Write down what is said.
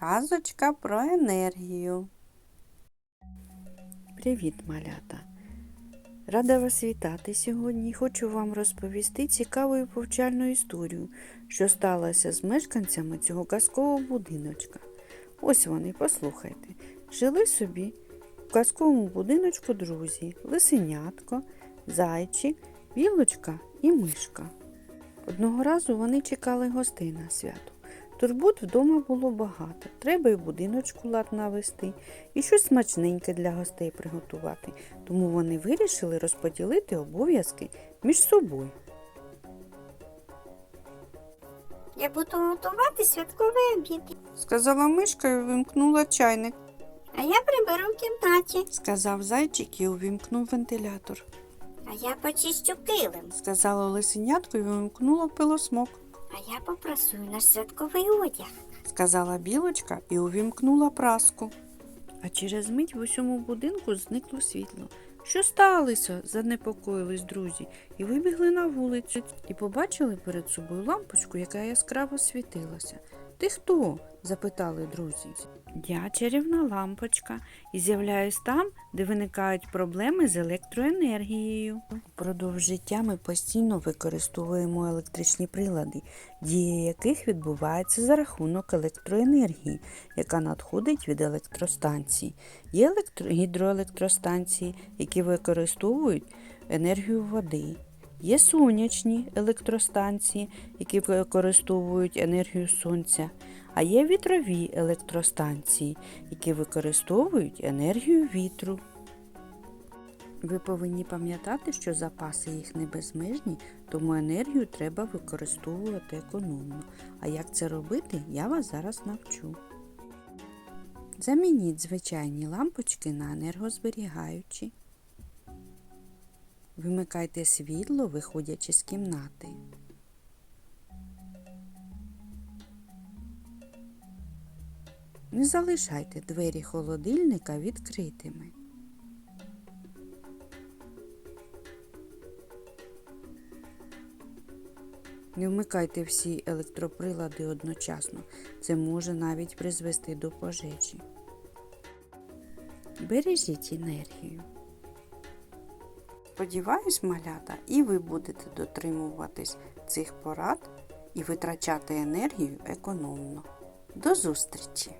Казочка про енергію. Привіт, малята! Рада вас вітати сьогодні. Хочу вам розповісти цікаву і повчальну історію, що сталося з мешканцями цього казкового будиночка. Ось вони, послухайте. Жили собі в казковому будиночку друзі, лисенятко, зайчик, білочка і мишка. Одного разу вони чекали гостей на свято. Турбот вдома було багато. Треба і будиночку лад навести, і щось смачненьке для гостей приготувати. Тому вони вирішили розподілити обов'язки між собою. Я буду готувати святковий обід, Сказала мишка і увімкнула чайник, а я приберу в кімнаті, сказав зайчик і увімкнув вентилятор. а я почищу килим, Сказала лисенятко і увімкнула пилосмок. А я попрасую наш святковий одяг. сказала білочка і увімкнула праску. А через мить в усьому будинку зникло світло. Що сталося? занепокоїлись друзі, і вибігли на вулицю і побачили перед собою лампочку, яка яскраво світилася. Ти хто? запитали друзі. Я чарівна лампочка і з'являюсь там, де виникають проблеми з електроенергією. Впродовж життя ми постійно використовуємо електричні прилади, дія яких відбувається за рахунок електроенергії, яка надходить від електростанцій. Є електро... гідроелектростанції, які використовують енергію води. Є сонячні електростанції, які використовують енергію сонця, а є вітрові електростанції, які використовують енергію вітру. Ви повинні пам'ятати, що запаси їх не безмежні, тому енергію треба використовувати економно. А як це робити, я вас зараз навчу. Замініть звичайні лампочки на енергозберігаючі. Вимикайте світло, виходячи з кімнати. Не залишайте двері холодильника відкритими. Не вмикайте всі електроприлади одночасно. Це може навіть призвести до пожежі. Бережіть енергію. Сподіваюсь, малята, і ви будете дотримуватись цих порад і витрачати енергію економно. До зустрічі!